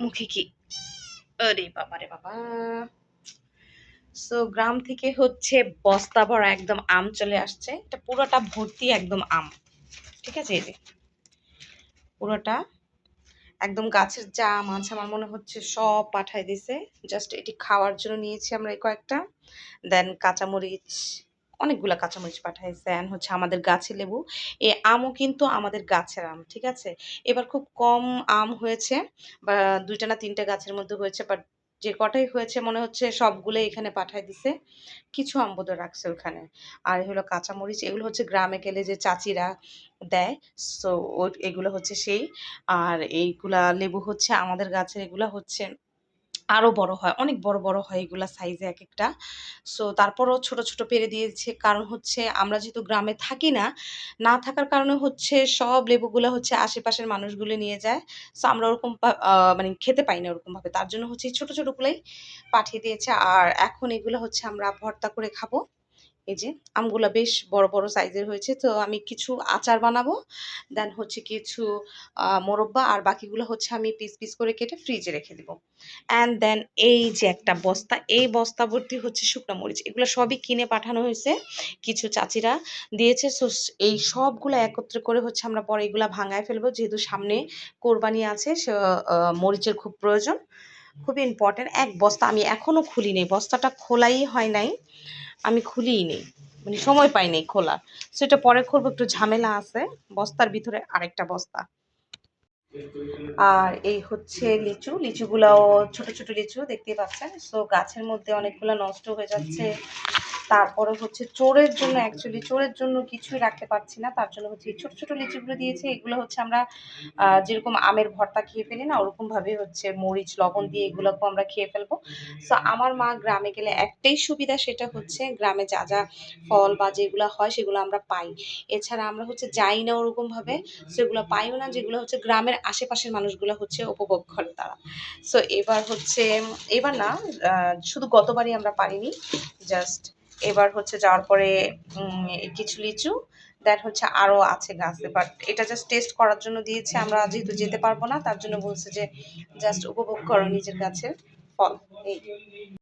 মুখে কি? আরে বাবা রে বাবা। সো গ্রাম থেকে হচ্ছে বস্তা ভরা একদম আম চলে আসছে। এটা পুরোটা ভর্তি একদম আম। ঠিক আছে? এই যে। পুরোটা একদম গাছের যা আম আছে আমার মনে হচ্ছে সব পাঠাই দিছে। জাস্ট এটি খাওয়ার জন্য নিয়েছি আমরা এই কয়েকটা। দেন কাঁচামরিচ অনেকগুলা কাঁচামরিচ পাঠাইছে হচ্ছে আমাদের গাছে লেবু। এ আমও কিন্তু আমাদের গাছের আম, ঠিক আছে? এবার খুব কম আম হয়েছে, বা দুইটা না তিনটা গাছের মধ্যে হয়েছে বাট যে কটাই হয়েছে মনে হচ্ছে সবগুলো এখানে পাঠাই দিছে। কিছু আম বোধহয় রাখছে ওখানে। আর হলো কাঁচামরিচ, এগুলো হচ্ছে গ্রামে গেলে যে চাচিরা দেয় সো এগুলো হচ্ছে সেই। আর এইগুলা লেবু হচ্ছে আমাদের গাছের, এগুলো হচ্ছে আরও বড় হয়, অনেক বড় বড় হয় এগুলো সাইজে এক একটা সো তারপরও ছোট ছোট পেরে দিয়েছে, কারণ হচ্ছে আমরা যেহেতু গ্রামে থাকি না না থাকার কারণে হচ্ছে সব লেবুগুলো হচ্ছে আশেপাশের মানুষগুলো নিয়ে যায়। সো আমরা ওরকম মানে খেতে পাই না ওরকমভাবে, তার জন্য হচ্ছে ছোট ছোটোগুলোই পাঠিয়ে দিয়েছে। আর এখন এগুলো হচ্ছে আমরা ভর্তা করে খাব। এই যে আমগুলো বেশ বড় বড় সাইজের হয়েছে। তো আমি কিছু আচার বানাবো। দেন হচ্ছে কিছু মোরব্বা আর বাকিগুলো হচ্ছে আমি পিস পিস করে কেটে ফ্রিজে রেখে দেবো। অ্যান্ড দেন এই যে একটা বস্তা, এই বস্তা ভর্তি হচ্ছে শুকনো মরিচ। এগুলো সবই কিনে পাঠানো হয়েছে কিছু চাচিরা দিয়েছে। সো এই সবগুলো একত্রে করে হচ্ছে আমরা পরে এগুলো ভাঙায় ফেলব। যেহেতু সামনে কোরবানি আছে, সে মরিচের খুব প্রয়োজন। খুবই ইম্পর্টেন্ট এক বস্তা আমি এখনও খুলিনি। বস্তাটা খোলাই হয় নাই। আমি খুলিই নেই। মানে সময় পাই নাই খোলা সেটা পরে খুলবো, একটু ঝামেলা আছে। বস্তার ভিতরে আরেকটা বস্তা। আর এই হচ্ছে লিচু। লিচুগুলাও ছোট ছোট লিচু দেখতে পাচ্ছেন। সো গাছের মধ্যে অনেকগুলো নষ্ট হয়ে যাচ্ছে। তারপরে হচ্ছে চোরের জন্য অ্যাকচুয়ালি চোরের জন্য কিছুই রাখতে পারছি না। তার জন্য হচ্ছে এই ছোটো ছোটো লিচুগুলো দিয়েছে, এগুলো হচ্ছে আমরা যেরকম আমের ভর্তা খেয়ে ফেলি না ওরকম ভাবে হচ্ছে মরিচ, লবণ দিয়ে এগুলোকেও আমরা খেয়ে ফেলব। সো আমার মা গ্রামে গেলে একটাই সুবিধা সেটা হচ্ছে গ্রামে যা যা ফল বা যেগুলো হয় সেগুলো আমরা পাই। এছাড়া আমরা হচ্ছে যাই না ওরকমভাবে, সেগুলো পাইও না, যেগুলো হচ্ছে গ্রামের আশেপাশের মানুষগুলো হচ্ছে উপভোগ করে তারা। সো এবার হচ্ছে, এবার না শুধু গতবারই আমরা পারিনি জাস্ট এবার হচ্ছে যাওয়ার পরে কিছু লিচু দেন হচ্ছে আরও আছে গাছে। বাট এটা জাস্ট টেস্ট করার জন্য দিয়েছে, আমরা যেহেতু যেতে পারব না, তার জন্য বলছে যে জাস্ট উপভোগ করো নিজের গাছের ফল। এই।